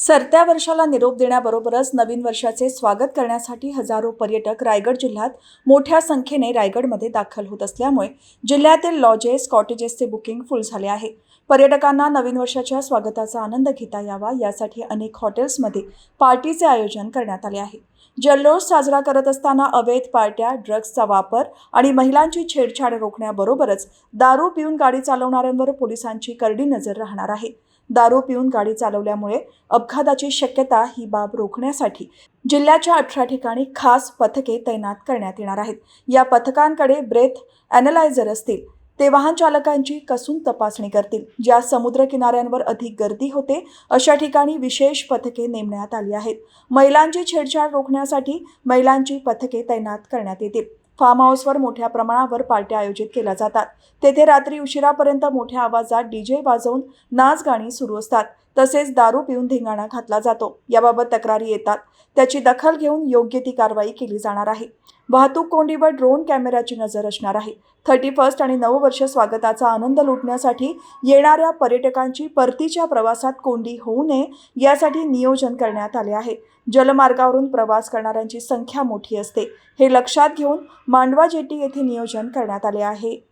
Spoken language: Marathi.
सरत्या वर्षाला निरोप देण्याबरोबरच नवीन वर्षाचे स्वागत करण्यासाठी हजारो पर्यटक रायगड जिल्ह्यात मोठ्या संख्येने रायगडमध्ये दाखल होत असल्यामुळे जिल्ह्यातील लॉजेस कॉटेजेसचे बुकिंग फुल झाले आहे. पर्यटकांना नवीन वर्षाच्या स्वागताचा आनंद घेता यावा यासाठी अनेक हॉटेल्समध्ये पार्टीचे आयोजन करण्यात आले आहे. जल्लोष साजरा करत असताना अवैध पार्ट्या ड्रग्जचा वापर आणि महिलांची छेडछाड रोखण्याबरोबरच दारू पिऊन गाडी चालवणाऱ्यांवर पोलिसांची करडी नजर राहणार आहे. दारू पिऊन गाडी चालवल्यामुळे अपघाताची शक्यता ही बाब रोखण्यासाठी जिल्ह्याच्या अठरा ठिकाणी खास पथके तैनात करण्यात येणार आहेत. या पथकांकडे ब्रेथ ॲनलायझर असतील ते वाहन चालकांची कसून तपासणी करतील ज्या समुद्र किनाऱ्यांवर अधिक गर्दी होते अशा ठिकाणी विशेष पथके नेमण्यात आली आहेत. महिलांची छेडछाड रोखण्यासाठी महिलांची पथके तैनात करण्यात येतील. फार्म हाऊसवर मोठ्या प्रमाणावर पार्ट्या आयोजित केल्या जातात. तेथे रात्री उशिरापर्यंत मोठ्या आवाजात डीजे वाजवून नाच गाणी सुरू असतात. तसेच दारू पिऊन धिंगाणा घातला जातो. याबाबत तक्रारी येतात. त्याची दखल घेऊन योग्य ती कारवाई केली जाणार आहे. वाहतूक कोंडीवर ड्रोन कॅमेऱ्याची नजर असणार आहे. थर्टी फर्स्ट आणि नववर्ष स्वागताचा आनंद लुटण्यासाठी येणाऱ्या पर्यटकांची परतीच्या प्रवासात कोंडी होऊ नये यासाठी नियोजन करण्यात आले आहे. जलमार्गावरून प्रवास करणाऱ्यांची संख्या मोठी असते. हे लक्षात घेऊन मांडवा जेटी येथे नियोजन करण्यात आले आहे.